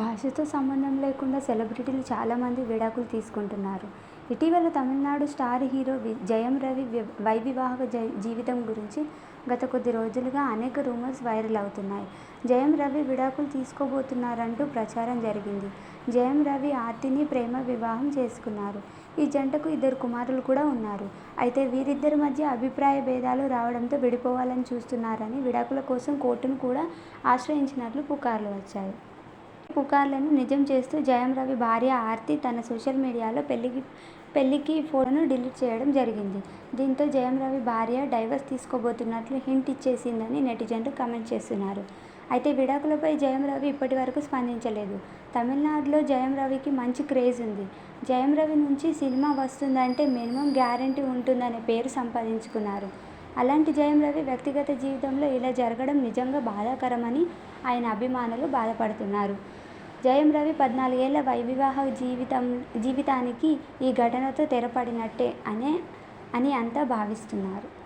భాషతో సంబంధం లేకుండా సెలబ్రిటీలు చాలామంది విడాకులు తీసుకుంటున్నారు. ఇటీవల తమిళనాడు స్టార్ హీరో వి జయం రవి వి జై జీవితం గురించి గత కొద్ది రోజులుగా అనేక రూమర్స్ వైరల్ అవుతున్నాయి. జయం రవి విడాకులు తీసుకోబోతున్నారంటూ ప్రచారం జరిగింది. జయం రవి ఆర్తిని ప్రేమ వివాహం చేసుకున్నారు. ఈ జంటకు ఇద్దరు కుమారులు కూడా ఉన్నారు. అయితే వీరిద్దరి మధ్య అభిప్రాయ భేదాలు రావడంతో విడిపోవాలని చూస్తున్నారని విడాకుల కోసం కోర్టును కూడా ఆశ్రయించినట్లు పుకార్లు వచ్చాయి. పుకార్లను నిజం చేస్తూ జయం రవి భార్య ఆర్తి తన సోషల్ మీడియాలో పెళ్ళికి పెళ్ళికి ఫోటోను డిలీట్ చేయడం జరిగింది. దీంతో జయం రవి భార్య డైవర్స్ తీసుకోబోతున్నట్లు హింట్ ఇచ్చేసిందని నెటిజన్లు కామెంట్ చేస్తున్నారు. అయితే విడాకులపై జయం రవి ఇప్పటి వరకు స్పందించలేదు. తమిళనాడులో జయం రవికి మంచి క్రేజ్ ఉంది. జయం రవి నుంచి సినిమా వస్తుందంటే మినిమం గ్యారంటీ ఉంటుందనే పేరు సంపాదించుకున్నారు. అలాంటి జయం రవి వ్యక్తిగత జీవితంలో ఇలా జరగడం నిజంగా బాధాకరమని ఆయన అభిమానులు బాధపడుతున్నారు. జయం రవి పద్నాలుగేళ్ళ వివాహ జీవితం జీవితానికి ఈ ఘటనతో తెరపడినట్టే అనే అని అంతా భావిస్తున్నారు.